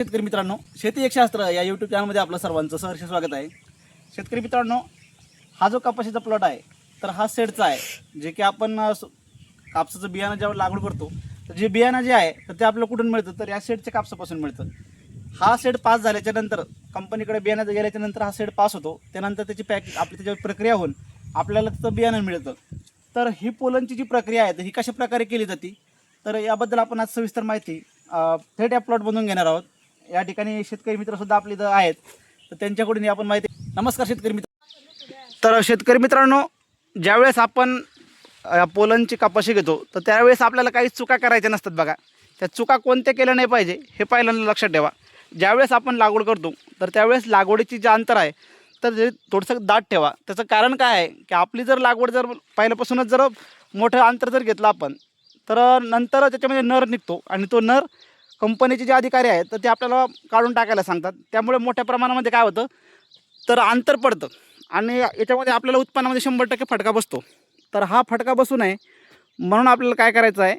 शेतकरी मित्रांनो शेती एक शास्त्र या यूट्यूब चॅनलमध्ये आपलं सर्वांचं सहर्ष स्वागत आहे. शेतकरी मित्रांनो हा जो कपाशीचा प्लॉट आहे तर हा सेडचा आहे जे की आपण कापसाचं बियाणं जेव्हा लागवड करतो तर जे बियाणं जे आहे तर ते आपल्याला कुठून मिळतं? तर या सेडच्या कापसापासून मिळतं. हा सेड पास झाल्याच्यानंतर कंपनीकडे बियाणं गेल्याच्यानंतर हा सेड पास होतो. त्यानंतर त्याची पॅक आपली त्याच्यावर प्रक्रिया होऊन आपल्याला त्याचं बियाणं मिळतं. तर ही पोलनची जी प्रक्रिया आहे तर ही कशा प्रकारे केली जाते? तर याबद्दल आपण आज सविस्तर माहिती थेट या बनवून घेणार आहोत. या ठिकाणी शेतकरी मित्रसुद्धा आपले इथं आहेत. तर त्यांच्याकडून आपण माहिती नमस्कार शेतकरी मित्र. तर शेतकरी मित्रांनो ज्यावेळेस आपण पोलनची कपाशी घेतो तर त्यावेळेस आपल्याला काही चुका करायच्या नसतात बघा. त्या चुका कोणत्या केल्या नाही पाहिजे हे पहिल्यांदा लक्षात ठेवा. ज्यावेळेस आपण लागवड करतो तर त्यावेळेस लागवडीची जे अंतर आहे तर ते थोडंसं दाट ठेवा. त्याचं कारण काय आहे की आपली जर लागवड जर पहिल्यापासूनच जर मोठं अंतर जर घेतलं आपण तर नंतर त्याच्यामध्ये नर निघतो आणि तो नर कंपनीचे जे अधिकारी आहेत तर ते आपल्याला काढून टाकायला सांगतात. त्यामुळे मोठ्या प्रमाणामध्ये काय होतं तर अंतर पडतं. आणि याच्यामध्ये आपल्याला उत्पन्नामध्ये शंभर टक्के फटका बसतो. तर हा फटका बसू नये म्हणून आपल्याला काय करायचं आहे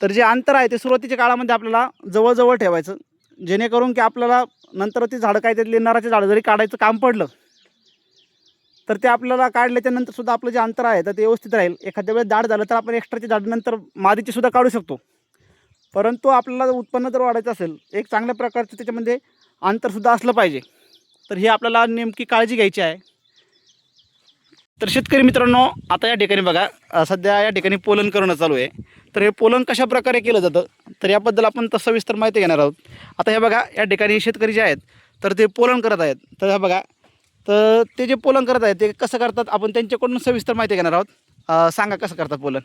तर जे अंतर आहे ते सुरुवातीच्या काळामध्ये आपल्याला जवळजवळ ठेवायचं. जेणेकरून की आपल्याला नंतर ती झाडं काय ते नाराची झाडं जरी काढायचं काम पडलं तर ते आपल्याला काढल्याच्या नंतर सुद्धा आपलं जे अंतर आहे तर ते व्यवस्थित राहील. एखाद्या वेळेस दाढ झालं तर आपण एक्स्ट्राची झाडं नंतर मादीची सुद्धा काढू शकतो. परंतु आपल्याला उत्पन्न जर वाढायचं असेल एक चांगल्या प्रकारचं त्याच्यामध्ये म्हणजे अंतरसुद्धा असलं पाहिजे. तर ही आपल्याला नेमकी काळजी घ्यायची आहे. तर शेतकरी मित्रांनो आता या ठिकाणी बघा सध्या या ठिकाणी पोलन करणं चालू आहे. तर हे पोलन कशा प्रकारे केलं जातं? तर याबद्दल आपण तसं सविस्तर माहिती घेणार आहोत. आता हे बघा या ठिकाणी शेतकरी जे आहेत तर ते पोलन करत आहेत. तर हे बघा तर ते जे पोलन करत आहेत ते कसं करतात? आपण त्यांच्याकडून सविस्तर माहिती घेणार आहोत. सांगा कसं करतात पोलन?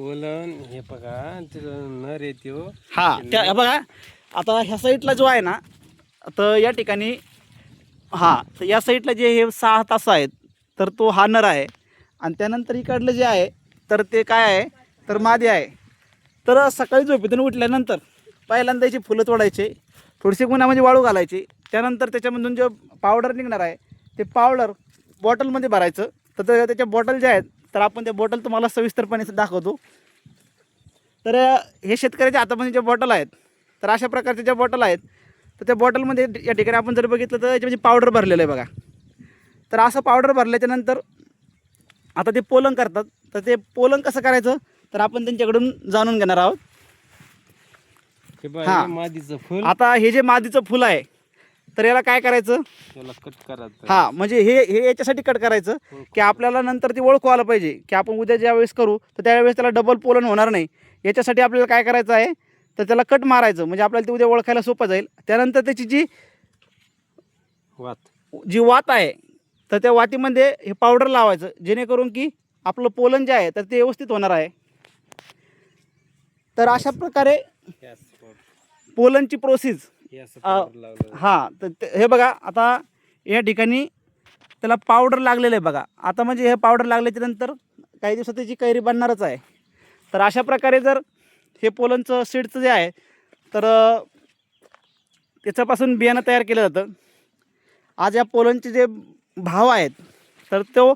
पोलन हे बघा तिथं नर येतो हां त्या बघा आता ह्या साईडला जो आहे ना तर या ठिकाणी हां तर या साईडला जे हे सहा तास आहेत तर तो हा नर आहे. आणि त्यानंतर इकडलं जे आहे तर ते काय आहे तर मादी आहे. तर सकाळी झोपेतून उठल्यानंतर पहिल्यांदा याची फुलं तोडायचे थोडीशी गुन्हामध्ये म्हणजे वाळू घालायची त्यानंतर त्याच्यामधून जे पावडर निघणार आहे ते पावडर बॉटलमध्ये भरायचं तर त्याच्या बॉटल ज्या आहेत तर आपण त्या बॉटल तुम्हाला सविस्तरपणे दाखवतो. तर हे शेतकऱ्याच्या हातामध्ये ज्या बॉटल आहेत तर अशा प्रकारच्या ज्या बॉटल आहेत तर त्या बॉटलमध्ये या ठिकाणी आपण जर बघितलं तर याच्यामध्ये पावडर भरलेलं आहे बघा. तर असं पावडर भरल्याच्या नंतर आता ते पोलन करतात. तर ते पोलन कसं करायचं? तर आपण त्यांच्याकडून जाणून घेणार आहोत. हे बघा मादीचं फुल. आता हे जे मादीचं फुलं आहे तर याला काय करायचं? त्याला कट करायचं. हां म्हणजे हे हे याच्यासाठी कट करायचं की आपल्याला नंतर ती ओळखू आलं पाहिजे की आपण उद्या ज्या वेळेस करू तर त्यावेळेस त्याला डबल पोलन होणार नाही. याच्यासाठी आपल्याला काय करायचं आहे? तर त्याला कट मारायचं. म्हणजे आपल्याला ते उद्या ओळखायला सोपं जाईल. त्यानंतर त्याची जी वात. जी वात आहे तर त्या वातीमध्ये हे पावडर लावायचं. जेणेकरून की आपलं पोलन जे आहे तर ते व्यवस्थित होणार आहे. तर अशा प्रकारे हे पोलनची प्रोसेस हे तर ते- हे बघा आता या ठिकाणी त्याला पावडर लागलेलं आहे बघा. आता म्हणजे हे पावडर लागल्याच्या नंतर काही दिवसात त्याची कैरी बनणारच आहे. तर अशा प्रकारे जर हे पोलनचं सीडचं जे आहे तर त्याच्यापासून बियाणं तयार केलं जातं. आज या पोलनचे जे भाव आहेत तर तो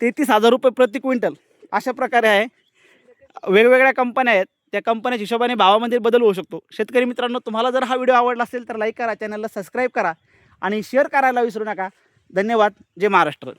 तेहतीस हजार रुपये प्रति क्विंटल अशा प्रकारे आहे. वेगवेगळ्या कंपन्या आहेत. त्या कंपन्याच्या हिशोबाने भावामध्ये बदल होऊ शकतो. शेतकरी मित्रांनो तुम्हाला जर हा व्हिडिओ आवडला असेल तर लाईक करा चॅनलला सबस्क्राईब करा आणि शेअर करायला विसरू नका. धन्यवाद. जय महाराष्ट्र.